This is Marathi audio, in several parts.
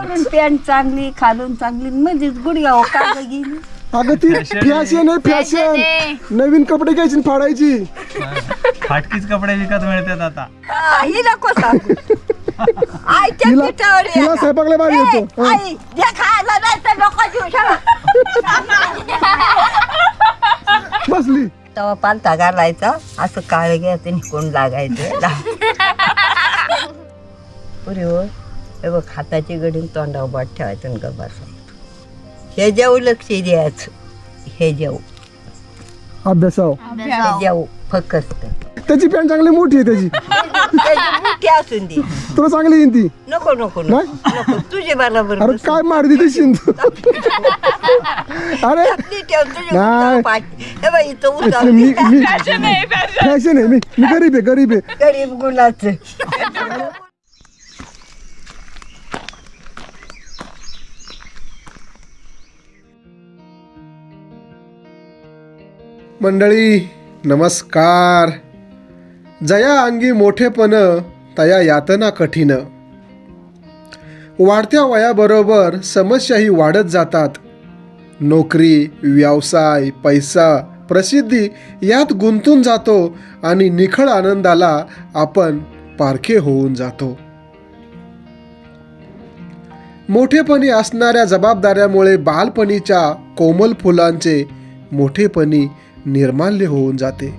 वरून पॅन्ट चांगली खालून चांगली मध्येच गुडघ्या हो का गेली अगं ती फॅशन आहे. फॅशन नवीन कपडे घ्यायची आणि फाडायची. फाटकीच कपडे विकत मिळतात आता. हा, ही नको सांगू. आईच्या हिला पिठावर ये हिला का? स्वयंपाकला भारी ए, येतो. हं. आई जे खायला नाही तर नको. बसली. घालायचा. असं काळ घ्यायचं निघून लागायचं पुरी हो. हे बघ हाताची गडीन तोंडावर बोट ठेवायचं आणि गप्प बसायचं हे जेव लक्ष द्यायचं. हे जेव. अभ्यासाव. हे जेव फकस्त त्याची पॅन्ट चांगली मोठी आहे त्याची. त्याची मोठी असून दे. तुला चांगली येईन ती. नको नको नको नको. तुझे बरोबर अरे काय मारती ती शिंदू? अरे. ठेव नाही. पाठ. हे बाई इथं मी उचल मी फॅशन आहे मी मी गरीब आहे गरीब आहे. गरीब गुणाचं. मंडळी नमस्कार. जया अंगी मोठेपण तया यातना कठीण. वाढत्या वयाबरोबर समस्याही वाढत जातात. नोकरी व्यवसाय पैसा प्रसिद्धी यात गुंतून जातो आणि निखळ आनंदाला आपण पारखे होऊन जातो. मोठेपणी असणाऱ्या जबाबदाऱ्यामुळे बालपणीच्या कोमल फुलांचे मोठेपणी निर्माल्य होऊन जाते.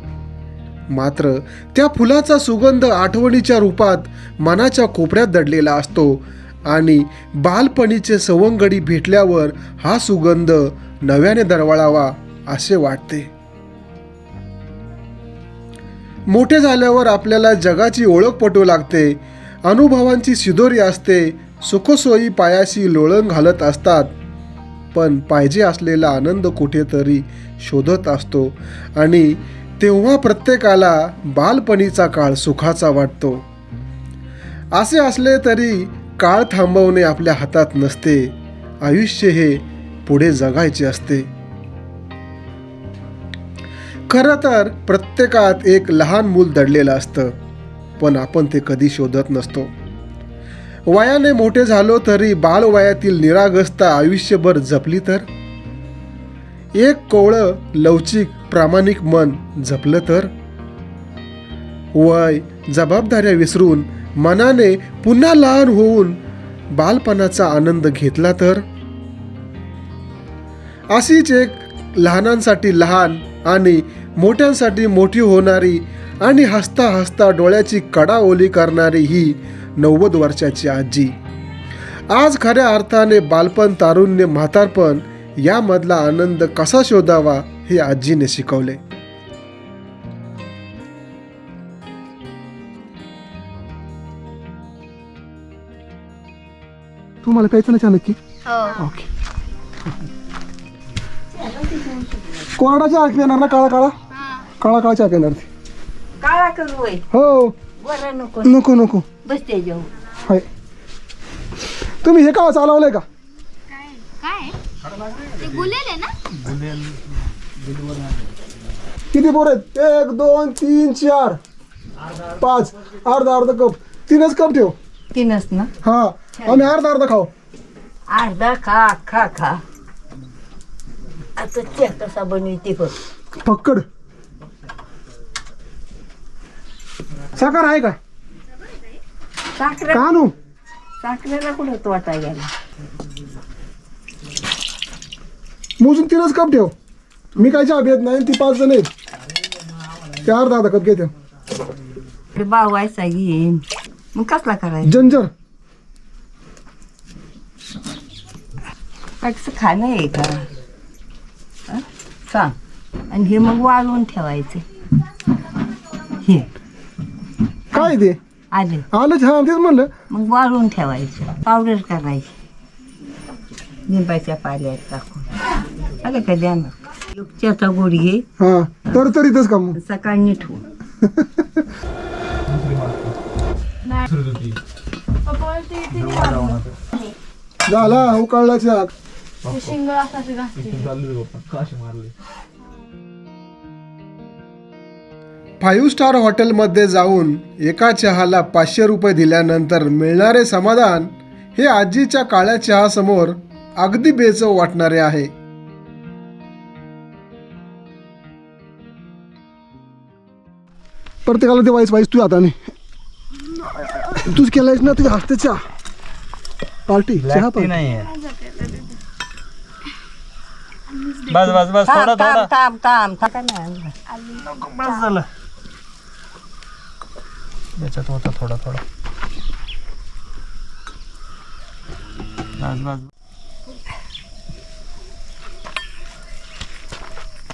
मात्र त्या फुलाचा सुगंध आठवणीच्या रूपात मनाच्या कोपऱ्यात दडलेला असतो आणि बालपणीचे सवंगडी भेटल्यावर हा सुगंध नव्याने दरवळावा असे वाटते. मोठे झाल्यावर आपल्याला जगाची ओळख पटू लागते. अनुभवांची शिदोरी असते. सुखसोयी पायाशी लोळण घालत असतात. पण पाहिजे असलेला आनंद कुठेतरी शोधत असतो. आणि तेव्हा प्रत्येकाला बालपणीचा काळ सुखाचा वाटतो. असे असले तरी काळ थांबवणे आपल्या हातात नसते. आयुष्य हे पुढे जगायचे असते. खरं तर प्रत्येकात एक लहान मूल दडलेलं असतं पण आपण ते कधी शोधत नसतो. वयाने मोठे झालो तरी बालवयातील निरागसता आयुष्यभर जपली तर? एक कोवळं लवचिक प्रामाणिक मन जपलं तर? वय जबाबदाऱ्या विसरून मनाने पुन्हा लहान होऊन बालपणाचा आनंद घेतला तर? अशीच एक लहानांसाठी लहान आणि मोठ्यांसाठी मोठी होणारी आणि हसता हसता डोळ्याची कडा ओली करणारी ही नव्वद वर्षाची आजी. आज खऱ्या अर्थाने बालपण तारुण्य म्हातारपण यामधला आनंद कसा शोधावा हे आजीने शिकवले. तू मला प्यायचं ना नक्की ओके कोरडा चहा पिणार ना काळा काळा? काळा काळा चहा पिणार ती. काळा करू हो. बरं नको. नको नको. बसते जेव हाय. तुम्ही हे का चालवलंय का? काय? ते गुलेल आहे ना? किती बोर आहेत? एक दोन तीन चार. पाच. अर्धा अर्धा कप. तीनच कप ठेव. तीनच ना? हा. आम्ही अर्धा अर्धा खाऊ. अर्धा खा खा खा. आता चहा कसा बनवते बघ. फक्कड साखर आहे का साखरे का आणू? साखरेला कुठं तोटा गेला मोजून तीनच कप ठेव. मी काय चहा घेत नाही ती पाच जण आहेत. ते अर्धा अर्धा कप घेते. ते बावायचा घेईन मग कसला करायचा? जंजर. कसं खाणं आहे का? हं? सांग. आणि हे मग वाळवून ठेवायचे. हे. काय ते? आले. आलंच हा तेच म्हणलं. मग वाळवून ठेवायचं. पावडर करायची. लिंबाच्या पाल्यात टाकून. आलं का द्या ना युक्त्याचा गोड घे. हा तर तरीतच का मग? सकाळी नीट हो. झाला उकाळला चहा फाईव्ह स्टार हॉटेलमध्ये जाऊन एका चहाला पाचशे रुपये दिल्यानंतर मिळणारे समाधान हे आजीच्या काळ्या चहासमोर अगदी बेचव वाटणारे आहे. प्रत्येकाला ते वाईस वाईस तू हाताने तूच केलायस ना तुझ्या हस्ते चहा. पार्टी चहा नाहीये. बस बस बस थोडा थांब थोडा. थांब थांब थांब थांब. काय नाही. बस झालं. याच्यात होता थोडा थोडा.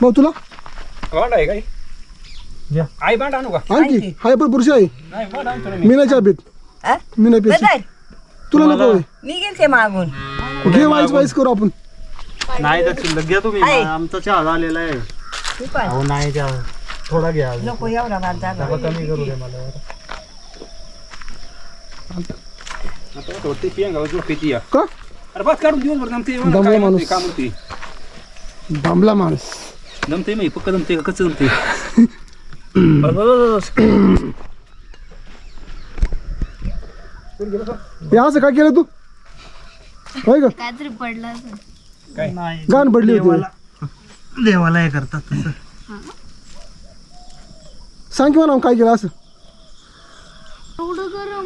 भाऊ तुला? आहे काही घ्या. आई बांध आणू का? आणखी हाय पण पुरुष आहे. नाही बांध आणतो ना मी. नाही चहा पीत हा? मी नाही पीत बदल. तुला नको होय. मी गेलते मागून. घे वाईस वाईस करू आपण. नाही तर शिल्लक घ्या तुम्ही. आहे. आमचा चहा झालेला आहे. तू पण. अहो नाही चहा थोडा घ्या. नको एवढा भात झाला. थोडा कमी करू दे मला जरा. आता थोडी पियंगा झोपेची या का? अरे बस काढून दिवसभर जमते दमला काय माणूस. म्हणते का म्हणते दामला माणूस. जमते मी पक्क जमते का कसं जमते बस, बस, बस, बस. हे असं काय केलं तू? होय का? काहीतरी पडलं असेल. गाण पडली होती. देवाला देवाला हे करतात तसं. सांग की मला काय केलं असं? एवढं गरम.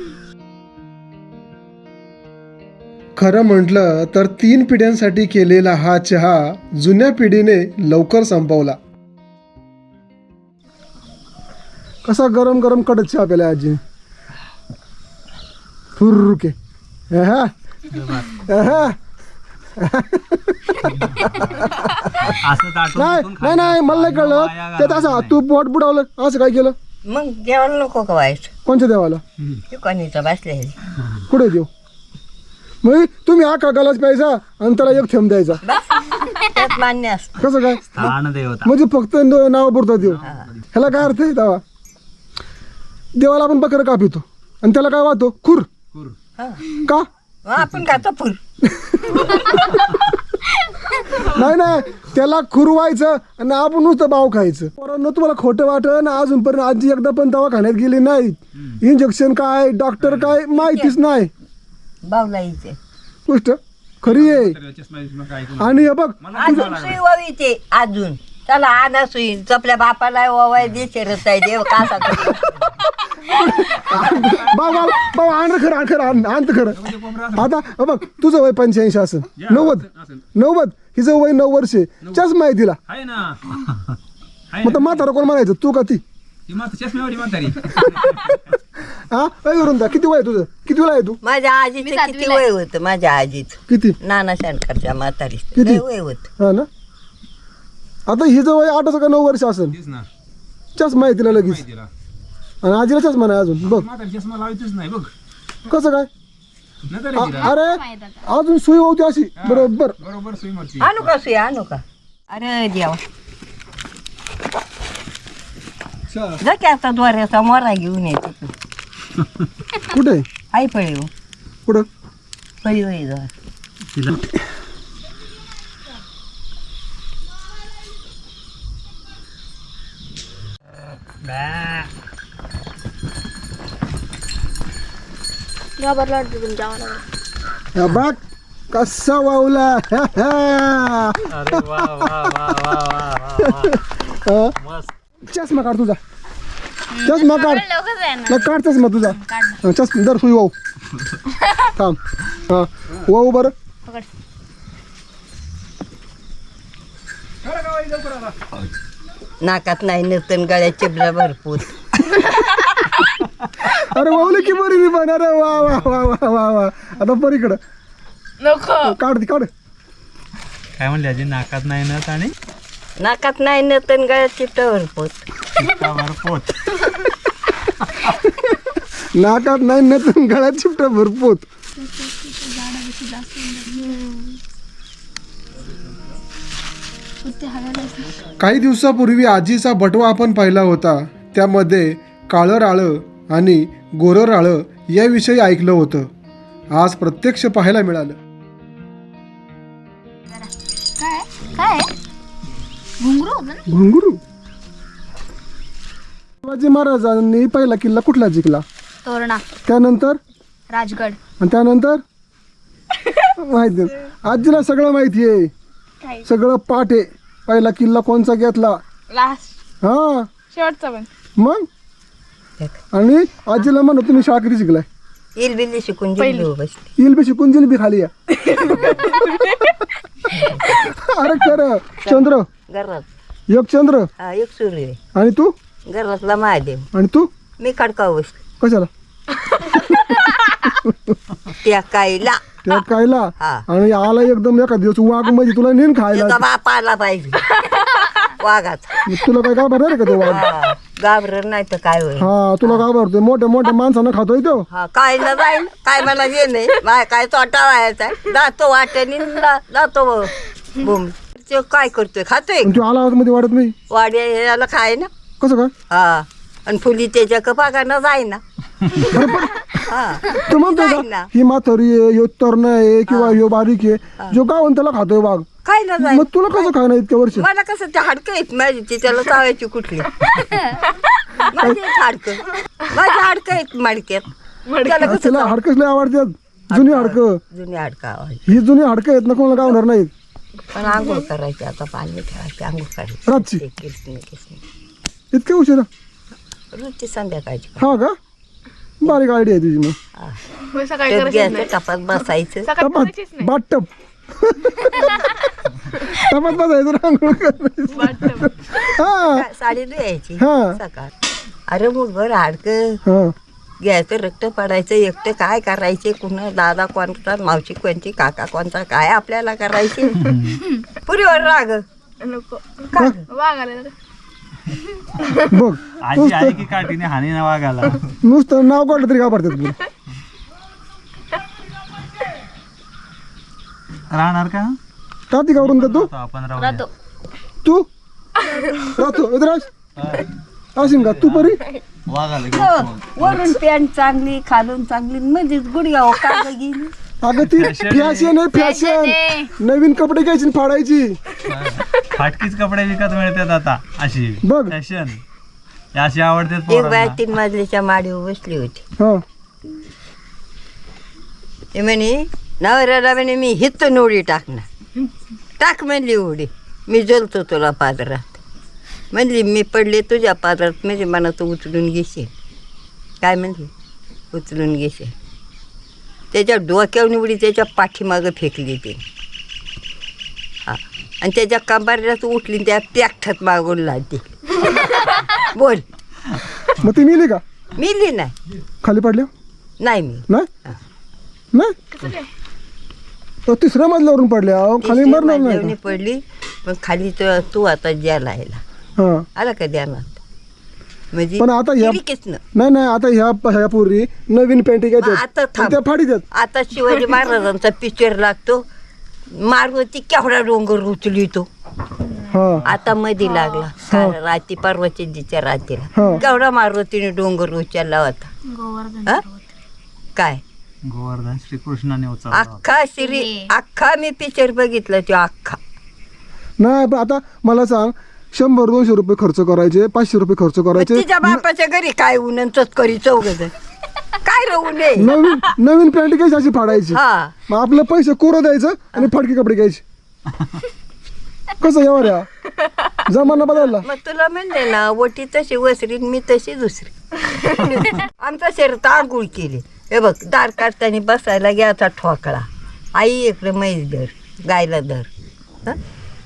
खरं म्हटलं तर तीन पिढ्यांसाठी केलेला हा चहा जुन्या पिढीने लवकर संपवला. कसा गरम गरम कडक चहा प्याला आजी? फुर्रुके. ताटून नाही नाही नाही मला नाही कळलं. त्यात घालवायचं असं. तू पोट बुडवलं. असं काय केलं? मग जेवायला नको का वाईट? कोणत्या देवाला? कोणीचं बसले कुठे देऊ? मग तुम्ही आका गलास प्यायचा आणि त्याला एक थेंब द्यायचा. त्यात मान्य असत. कसं काय? स्थान देवता म्हणजे फक्त न- नाव पुरता देऊ ह्याला काय अर्थ आहे दावा देवाला आपण बकर का पितो? आणि त्याला काय वाहतो? खुर. का? आपण खातो फुल. नाही नाही. त्याला खुरवायचं आणि आपण नुसतं बाव खायचं. पोरांनो तुम्हाला खोटं वाटन अजूनपर्यंत आजी एकदा पण दवाखान्यात गेली नाही इंजेक्शन काय डॉक्टर काय माहितीच नाही. बावलाईचे गोष्ट खरी आहे. चष्मा आणि हे बघ अजून सुई ओवीचे अजून. चला आणा सुई. आपल्या बापाला ओवाय दे शरत आहे देव का बाबा बाबा आण खरं आण खरं आण आण तर खरं. आता हे बघ तुझं वय पंच्याऐंशी असं नव्वद. नव्वद. हिचं वय नऊ वर्षे. चष्मा आहे तिला. आहे ना. आहे मग तर म्हातारा कोण म्हणायचं? तू का ती? ती म्हाता चष्म्यावाली म्हातारी. हा? वय करून द्या किती वय आहे तुझं? किती वेळा आहे तू? माझ्या आजीचं किती सातवीला वय होतं? माझ्या आजीच. किती? नाना शंकरच्या म्हातारी किती? वय होत. हा ना? आता हिचं वय आठ का नऊ वर्ष असेल? तेच ना. चष्मा आहे तिला लगेच. तिला आणि आजीला चष्मा नाही अजून. बघ. म्हातारी चष्मा लावायचंच नाही बग कसं काय? तिला. अरे अजून सुई होती अशी. बरोबर. बरोबर सुई मारची आणू का सुई? आणू का? अरे देवा. जा की आता द्वाऱ्याचा मोरा घेऊन येतो कुठे? आई पळी हो. कुठं? पळी होई द्वार तिला घाबरला वाटतं तुमच्या. हा बघ कसा वावला? अरे वा वा वा वा वा वा? चष्मा काढ तुझा. चष्मा काढ. लवकरच आहे ना. नाही काढ चष्मा तुझा चष्मा. दर सुई वाहू थांब. हा वाहू बरं पकड. नाकात नाही नर्तन गळ्यात चिबला भरपूर. अरे वावले की बरी मी पण. अरे वा वा वा वा वा वा. आता परीकडं नको. काढ ती काढ. काय म्हणले अजय नाकात नाही नत आणि नाकात नाही नर्तन गळ्यात चित्त भरपूर चित्तावर पोत. नाकात नाही नेत गळ्यात चिपट भरपूर काही दिवसापूर्वी आजीचा बटवा आपण पाहिला होता. त्यामध्ये काळं राळं आणि गोरं राळं याविषयी ऐकलं होतं. आज प्रत्यक्ष पाहायला मिळालं. काय? काय? घुंगरू? होतं ना घुंगरू? शिवाजी महाराजांनी पहिला किल्ला कुठला जिंकला? तोरणा. त्यानंतर? राजगड. आणि त्यानंतर? माहिती आहे. आजीला सगळं माहिती आहे. काय सगळं पाठ आहे. पहिला किल्ला कोणचा घेतला? लास्ट. हा. शेवटचा पण. मग? आणि आजीला म्हणा तुम्ही शाळा किती शिकलाय. येईल बिल्ली शिकून जिल्ली बसली येईल बी शिकून जिल बी खाली या. अरे खरं चंद्र. घरात. एक चंद्र. हा एक सूर्य. आणि तू? घरातला महादेव. आणि तू? मी बसली. कशाला? त्या काईला. त्या कायला हा. आणि आला एकदम एका दिवस वाघ म्हणजे तुला नेन खायला. त्याचा बाप आला पाहिजे. वाघाचा. मग तुला काय घाबरणार का तो वाघ? हा घाबरत नाही तर काय होईल? हा तुला घाबरतोय मोठ्या मोठ्या माणसानं खातोय तो. हा काय ना जाईल काय मला ये नाही. माय काय तोटा व्हायचा जातो वाट्याने जातो बुम. ते काय करतोय? खातोय? तू आला मध्ये वाढत नाही? वाड्या याला खाय ना. कसं काय हा आणि फुली त्याच्या कपागानं जाय ना हा. तू म्हणतोय जाईल ना. ही माथरी आहे ह्यो तरण आहे किंवा ह्यो बारीक आहे. जो गावन त्याला खातोय वाघ. खायला जाय मग तुला कसं खायला इतक्या वर्ष मला कसं ते हाडकं आहेत माझी ती त्याला चावायची कुठली? माझी हाडकं. माझी हाडकं आहेत मडक्यात. त्याला कसं तिला चाव- हाडकंच लय आवडतात. जुनी हाडकं. जुनी हाडकं ही जुनी हाडकं आहेत ना कोणाला गावणार नाहीत. पण आंघोळ करायची आता पाणी ठेवायची आंघोळ करायची. रातची? ते इतक्या उशिरा? रोजची संध्याकाळची हा का? बारीक आयडिया आहे तुझी मग. सकाळी घ्यायचं टपात बसायचं. सकाळी टपात करायचीच नाही. बाटप. टपात बसायचं रांगोळ करायचं. हा. काय साडी धुयायची हा. सकाळ. अरे मग घर हाडकं. हा. घ्यायचं रक्त पडायचं एकटं काय करायचे? कुणा दादा कोणता मावशी कोणती काका कोणता काय आपल्याला करायचे? पुरीवर राग. नको. का? आले बघ. आजी आहे की काठीने हानी ना वाघाला नुसतं नाव काढलं तरी घाबरतात तुला राहणार का? काती घाबरून का तू तो आपण राहू तू? राहतो विद्राज असेल का? तू परी? घेऊन. वरून पॅन्ट चांगली खालून चांगली मध्येच गुडघ्या का गेली. अगं ती फॅशन आहे फॅशन नवीन कपडे घ्यायची आणि फाडायची. फाटकीच कपडे विकत मिळतात आता अशी. बघ. फॅशन अशी आवडते एक बाय तीन मजलीच्या माडीवर बसली होती. हा. ते म्हणे नवऱ्याला म्हणे मी हित नोडी टाकणार टाक म्हणली उडी. मी जलतो तुला पादरात. म्हणली मी पडले तुझ्या पादरात म्हणजे मला तू उचलून घेशील. काय म्हणली? उचलून घेशील. त्याच्या डोक्यावर उडी त्याच्या पाठीमागं फेकली ते. हा. आणि त्याच्या कंबाऱ्यात उठली त्या पॅकठात मागून लागली बोल. मग ती मिली का? मिली नाही. खाली पडल्या? नाही मी. नाही? नाही? तो तिसऱ्या मजल्यावरून पडल्या अहो, खाली तिसरी मरणार मजल्यावरनी नाही पडली पण खाली तर तू आता ज्याला यायला का? हा. आला का ध्यानात म्हणजे पण आता ह्या-. नाही नाही आता ह्या ह्या पूर्वी नवीन पॅन्टी मग आता थांब. त्या फाडी देत आता शिवाजी महाराजांचा पिक्चर लागतो. मारुती केवढा डोंगर उचली तो. हा. आता मधी लागला. काल राती पार्वती दिच्या रात्रीला हा. केवढा मारुतीने डोंगर उचलला होता. गोवर्धन हा? काय? गोवर्धन श्रीकृष्णाने उचलला. अख्खा श्री अख्खा मी पिक्चर बघितला तो अख्खा. नाही पण आता मला सांग शंभर दोनशे रुपये खर्च करायचे पाचशे रुपये खर्च करायचे. तिच्या बापाच्या घरी काय ऊन करी चौघ काय राहू नये नवीन नवीन पॅन्ट घ्यायची अशी फाडायची. हा. मग आपलं पैसे कोरं द्यायचं आणि फडके कपडे घ्यायचे. कसं यावर या जमाना बदलला. मग तुला म्हणले ना वटी तशी वसरी आणि मी तशी दुसरी. आमचा शरीर आंघोळ केली. हे बघ दार काढताना बसायला घ्यायचा ठोकळा. आई इकडे म्हैस धर गायला धर. हं?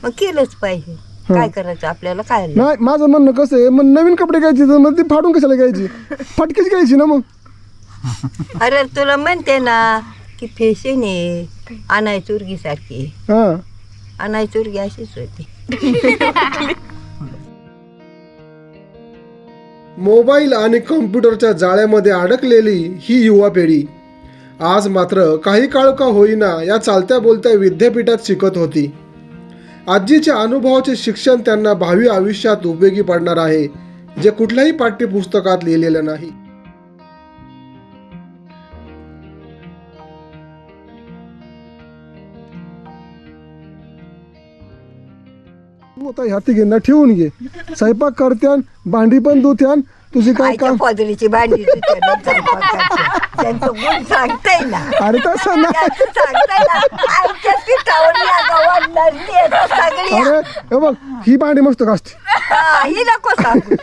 मग केलंच पाहिजे. काय करायचं आपल्याला? काय नाही. नाही माझं म्हणणं कसं आहे मग नवीन कपडे घ्यायचे तर मग ती फाडून कशाला घ्यायची? फटकेच घ्यायची ना मग. अरे तुला म्हणते ना की फॅशन आहे. अनाय चुरगी सारखी हा. अनाय चुरगी अशीच होती. मोबाईल आणि कॉम्प्युटरच्या जाळ्यामध्ये अडकलेली ही युवा पिढी. आज मात्र काही काळ का होईना या चालत्या बोलत्या विद्यापीठात शिकत होती. आजीच्या अनुभवाचे शिक्षण त्यांना भावी आयुष्यात उपयोगी पडणार आहे जे कुठल्याही पाठ्यपुस्तकात लिहिलेलं नाही. तू आता ह्या तिघींना ठेवून घे. स्वयंपाक करत्यान भांडी पण धुत्यान तुझी काय काम? पदरीची भांडी धुत्यानं स्वयंपाक करते. त्यांचं गुण सांगताय ना. अरे तसं नाही. त्याचं सांगताय ना. आईच्या पिठावर या गावात नसली आहे ना सगळी. अरे हे बघ ही भांडी मस्त घासते. हा, ही नको सांगू.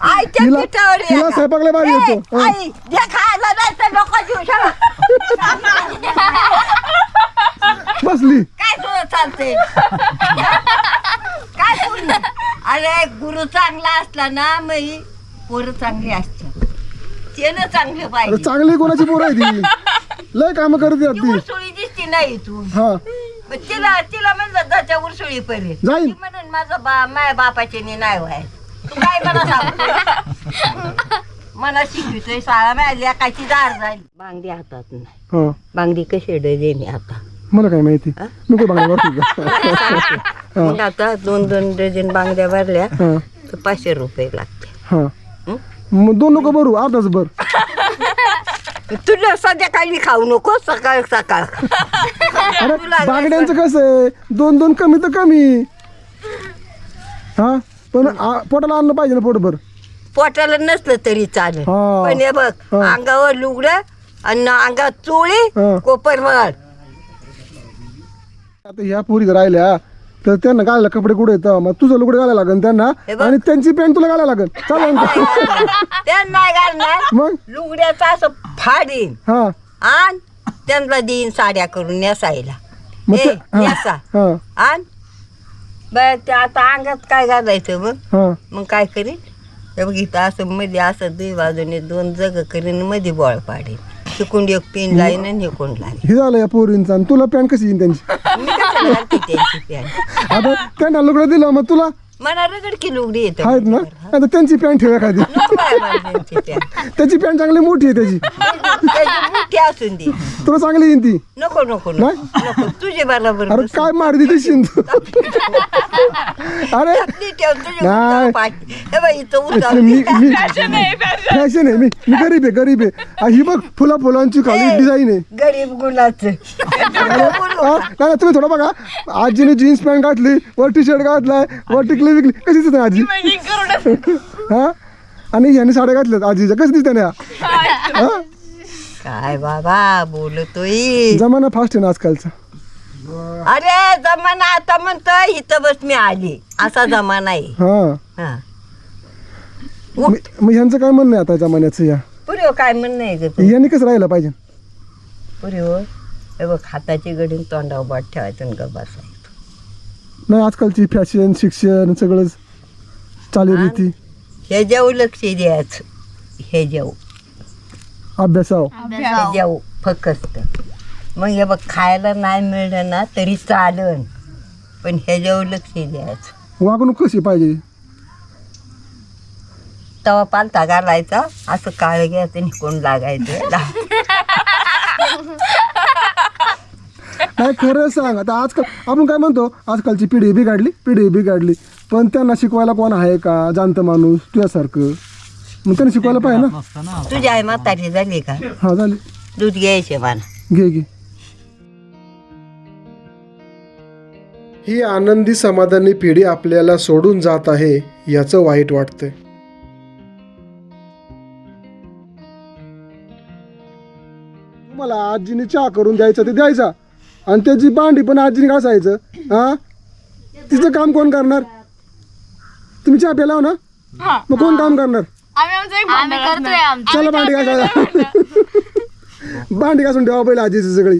आईच्या हिला- पिठावर या हिला गा- स्वयंपाकला भारी ए, येतो. हं. आई जे खायला जायचं नको. बसली. काय तुझं चालते काय बोलली? अरे गुरु चांगला असला ना मग पोरं चांगली असतात. त्यानं चांगलं अरे पाहिजे. चांगली कोणाची पोरं आहे ती लय काम करते ती ती. दिसती नाही तू. हा. मग तिला तिला म्हणलं जाच्या उरसुळी पहिले. ती म्हणून माझं बा माय बापाचे नी नाही व्हाय. तू काय मला सांगतो? मला शिकवतोय शाळा माझ्या लेकाची दार झाली. बांगडी हातात नाही. हा. बांगडी कशी डझेने आता? मला काय माहिती? हा? मी बांगड्या भरतो का मग आता दोन दोन डझन बांगड्या भरल्या हा. तर पाचशे रुपये लागते हा. हं? मग दोन नको भरू अर्धाच भर. तुला संध्याकाळी खाऊ नको सकाळ सकाळ. अरे तुला बांगड्यांचं कसं आहे? दोन दोन कमी तर कमी. हा? पण आ- पोटाला आणलं पाहिजे ना पोटभर. पोटाला नसलं तरी चालेल. हा. पण हे बघ हा. अंगावर लुगडं आणि अंगात चोळी हा. कोपरवर आता ह्या पोरी राहिल्या तर त्यांना घालायला कपडे कुठे येतं मग तुझं लुगडे घालायला लागेल त्यांना हे बघ. आणि त्यांची पॅन्ट तुला घालायला लागेल चालेल का त्या नाही घालणार. मग? लुगड्याचं असं फाडीन. हा. आण त्यांना देईन साड्या करून नेसायला. मग ए, ते हा. नेसा. हा. आण. बर ते आता अंगात काय घालायचं मग हा. मग काय करीन? हे बघ इथं असं मध्ये असं दुई बाजूने दोन जग करीन मध्ये बॉळ पाडीन. शिकून एक पिन लाईन आणि हिकून लाईन? हे झालं या पोरींचं आणि तुला पॅन्ट कशी येईन त्यांची? मी कसं घालते त्यांची पॅन्ट? आता त्यांना लुगडं दिलं मग तुला? मला रगडकी लुगडी येते आहेत ना? आता त्यांची पॅन्ट ठेव एखादी नको मला त्यांची पॅन्ट. त्याची पॅन्ट चांगली मोठी आहे त्याची. त्याची मोठी असून दे. तुला चांगली येईन ती. नको नको नको नको. तुझे बरोबर अरे काय मारती ती शिंदू? अरे? ती ठेव तुझी नाही. उचल पाठ. हे बाई इथं उचल. मी मी फॅशन आहे मी मी गरीब आहे गरीब आहे. ही बघ फुला फुलांची खाली डिझाईन आहे. गरीब गुणाचं. हा, नाही तुम्ही थोडं बघा. आजीने जीन्स पॅन्ट घातली वर टी शर्ट घातलाय वर टिकली विकली. कशी दिसते आजी? हा? आणि याने साड्या घातल्यात. आजीच्या कशी दिसते ना हा? काय बाबा बोलतोय. जमाना फास्ट आहे ना आजकालचा. अरे जमाना आता म्हणतोय इथं बस मी आली. असा जमाना आहे. हा. हा. मी- मग ह्यांचं काय म्हणणं आहे आता जमान्याचं या? पुरे काय म्हणणं आहे ग तू? यांनी कसं राहिलं पाहिजे? पुरे हो हे बघ हाताची गडीन तोंडावर बोट ठेवायचं आणि गप बसायचं नाही आजकालची फॅशन शिक्षण सगळंच चालीरीती हे? जेव लक्ष द्यायचं. हे जेव. अभ्यासाव हे जेव फक्त. मग हे बघ खायला नाही मिळलं ना तरी चालन. पण हे जेव लक्ष द्यायचं. वागणूक कशी पाहिजे? तवा पालथा घालायचा असं काळ घ्यायचं आणि कोण लागायचं नाही खरं सांग. आता आजकाल आपण काय म्हणतो आजकालची पिढी बिघडली पिढी बिघडली पण त्यांना शिकवायला कोण आहे का? जाणतं माणूस तुझ्यासारखं. मग त्यांना शिकवायला पाहिजे ना. तुझी आई म्हातारी झाली का? हा झाले. दूध घ्यायचे मला. घे घे. ही आनंदी समाधानी पिढी आपल्याला सोडून जात आहे याचं वाईट वाटतंय. तुम्हाला आजीने चहा करून द्यायचा ते द्यायचा. आणि त्याची भांडी पण आजीने घासायचं हा? तिचं काम कोण करणार? तुम्ही चहा प्याला हो ना. हा. मग कोण काम करणार? आम्ही आमचं एक भांडण करतोय चला भांडी घासायला. भांडी घासून ठेवा पहिले आजीची सगळी.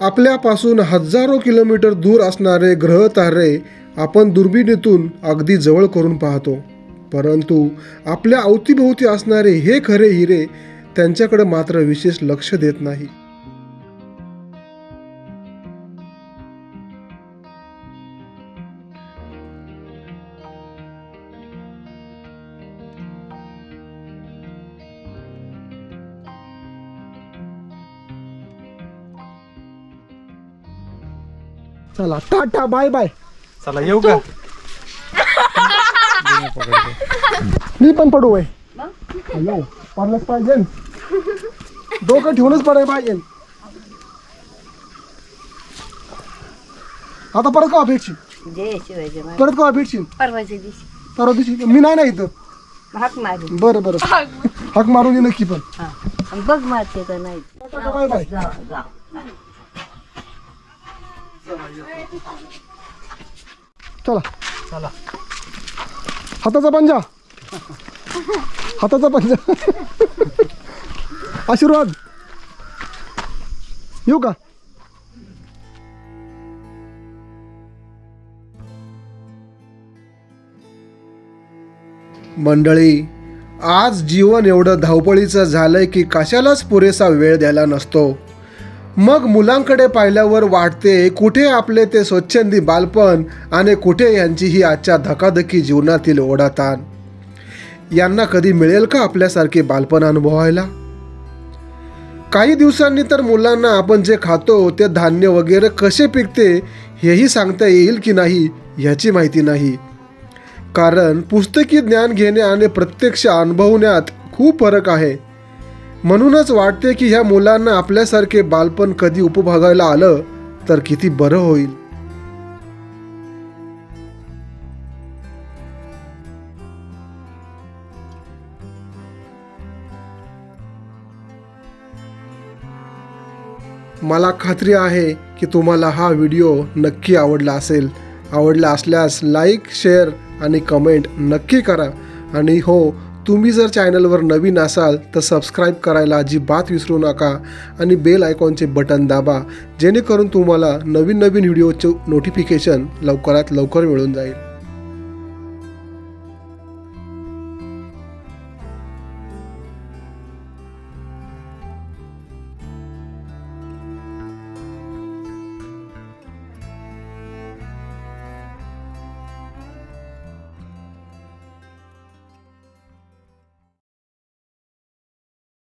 आपल्यापासून हजारो किलोमीटर दूर असणारे ग्रह तारे आपण दुर्बिणीतून अगदी जवळ करून पाहतो. परंतु आपल्या अवतीभोवती असणारे हे खरे हिरे त्यांच्याकडे मात्र विशेष लक्ष देत नाही. चला टाटा बाय बाय चला येऊ का? मी पण पडू आहे हॅलो पडलंच पाहिजे. डोकं ठेवूनच पडाय पाहिजे. आता परत का भेटशील? परत का भेटशील? परवाच्या दिवशी. परवा दिवशी? मी नाही ना इथं. हाक मारी. बरं बरं. हाक मारून ये नक्की पण. हा. बघ मारते का नाही. बाय बाय चला. चला. हाताचा पंजा. हाताचा पंजा. आशीर्वाद. येऊ का? मंडळी आज जीवन एवढं धावपळीचं झालंय की कशालाच पुरेसा वेळ द्यायला नसतो. मग मुलांकडे पाहिल्यावर वाटते कुठे आपले ते स्वच्छंदी बालपण आणि कुठे यांची ही आजच्या धकाधकी जीवनातील ओढाताण? यांना कधी मिळेल का आपल्यासारखे बालपण अनुभवायला? काही दिवसांनी तर मुलांना आपण जे खातो ते धान्य वगैरे कसे पिकते हेही सांगता येईल की नाही ह्याची माहिती नाही. कारण पुस्तकी ज्ञान घेणे आणि प्रत्यक्ष अनुभवण्यात खूप फरक आहे. म्हणूनच वाटते की ह्या मुलांना आपल्यासारखे बालपण कधी उपभोगायला आलं तर किती बरं होईल. मला खात्री आहे की तुम्हाला हा व्हिडिओ नक्की आवडला असेल. आवडला असल्यास लाईक शेअर आणि कमेंट नक्की करा. आणि हो तुम्ही जर चॅनलवर नवीन असाल तर सबस्क्राईब करायला अजिबात विसरू नका आणि बेल आयकॉनचे बटन दाबा जेणेकरून तुम्हाला नवीन नवीन व्हिडिओचे नोटिफिकेशन लवकरात लवकर मिळून जाईल.